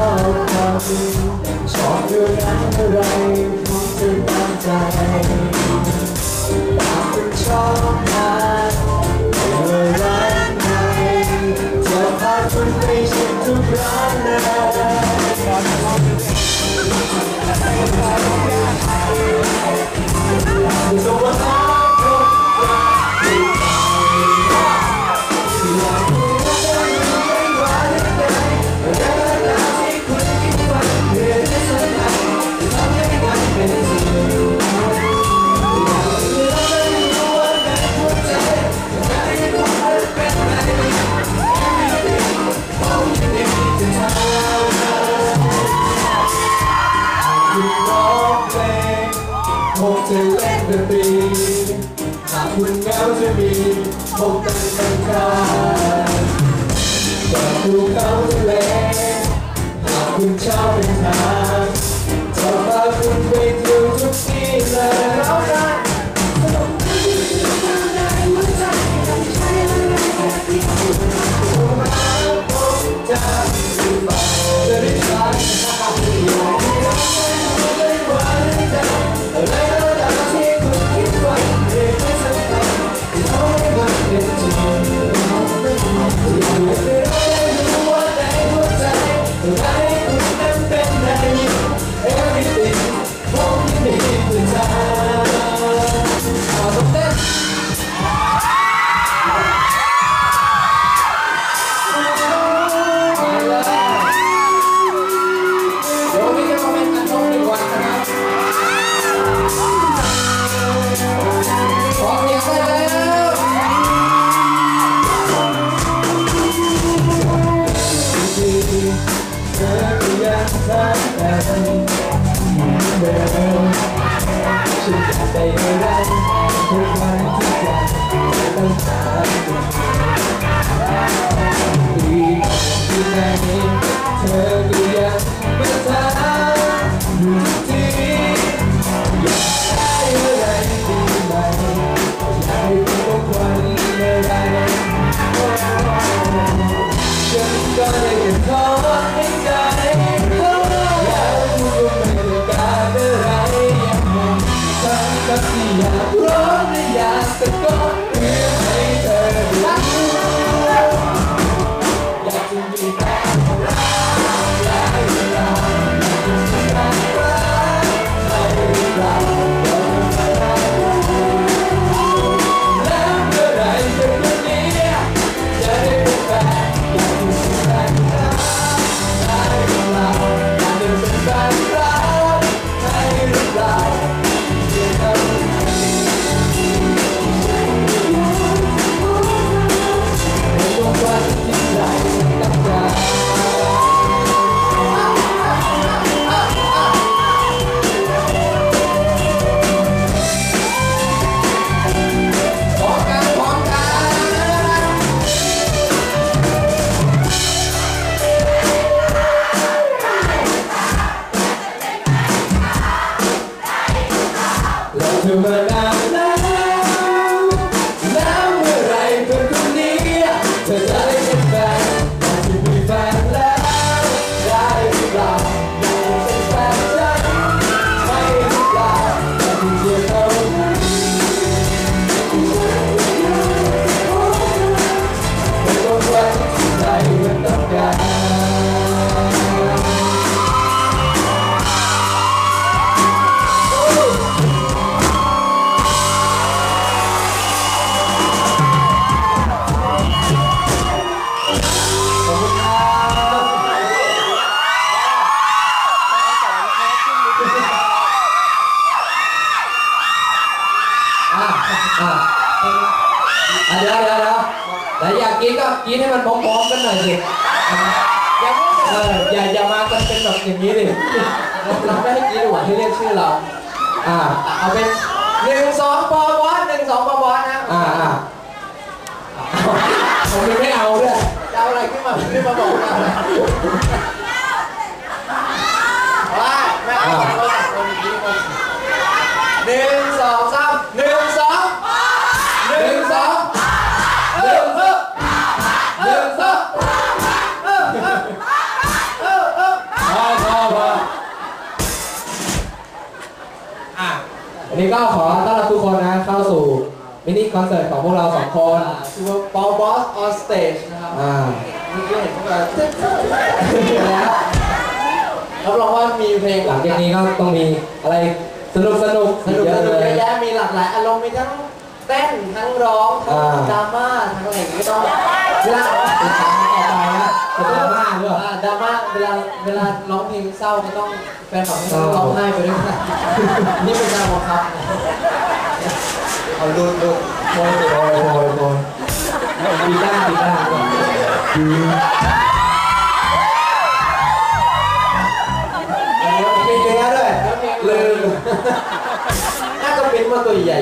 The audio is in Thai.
อบความจริงชอบเรื่องนั้นอะไรคงจะตั้งใจอยากเป็นชอบมา คงจะเล่นดนตรีหากคุณเหงาจะมีคงเป็นคนการแต่ภูเขาทะเลหากคุณชอบเป็นทาง ฉัน เรา อะอะอะเดี๋ยวเดี๋ยวเดี๋ยวแต่อยากกินก็กินให้มันพร้อมๆกันหน่อยสิอย่าเอออย่าอย่ามากันเป็นแบบอย่างนี้ดิเราเราไม่ให้กินหวานให้เรียกชื่อเรา อ่าเอาเป็นหนึ่งสองปอบอสหนึ่งสองปอบอสนะอ่า ไม่มาบอกว่าว่าแม่เอาโทรศัพท์คนนี้คนหนึ่งสองสามหนึ่งสองหนึ่งสองหนึ่งสองหนึ่งสองเออเออเออเออพอพอพออะวันนี้ก็ขอต้อนรับทุกคนนะเข้าสู่มินิคอนเสิร์ตของพวกเราสองคน คือว่าบอลบอสออนสเตจนะครับ อ่า เมื่อกี้เห็นพวกเราเต้นๆแล้วรับรองว่ามีเพลงหลังจากนี้ก็ต้องมีอะไรสนุกสนุกสนุกเยสอะนุกเลเยยอะแยะมีหลากหลายอารมณ์มีทั้งเต้นทั้งร้องทั้งอ่าดราม่าทั้งอะไรอย่างเงี้ยต้องเวลาติดตามต่อไปนะจะดราม่าหรือเปล่าอ่าดราม่าเวลาเวลาร้องเพลงเศร้าก็ต้องแฟนคลับต้องร้องไห้ไปด้วยนะนี่เป็นการบังคับนะเอาดูดูโอยโอยโอยโอยปีหน้าปีหน้าก่อน มีเนื้อด้วยลืมน่าจะเป็นมาตัวใหญ่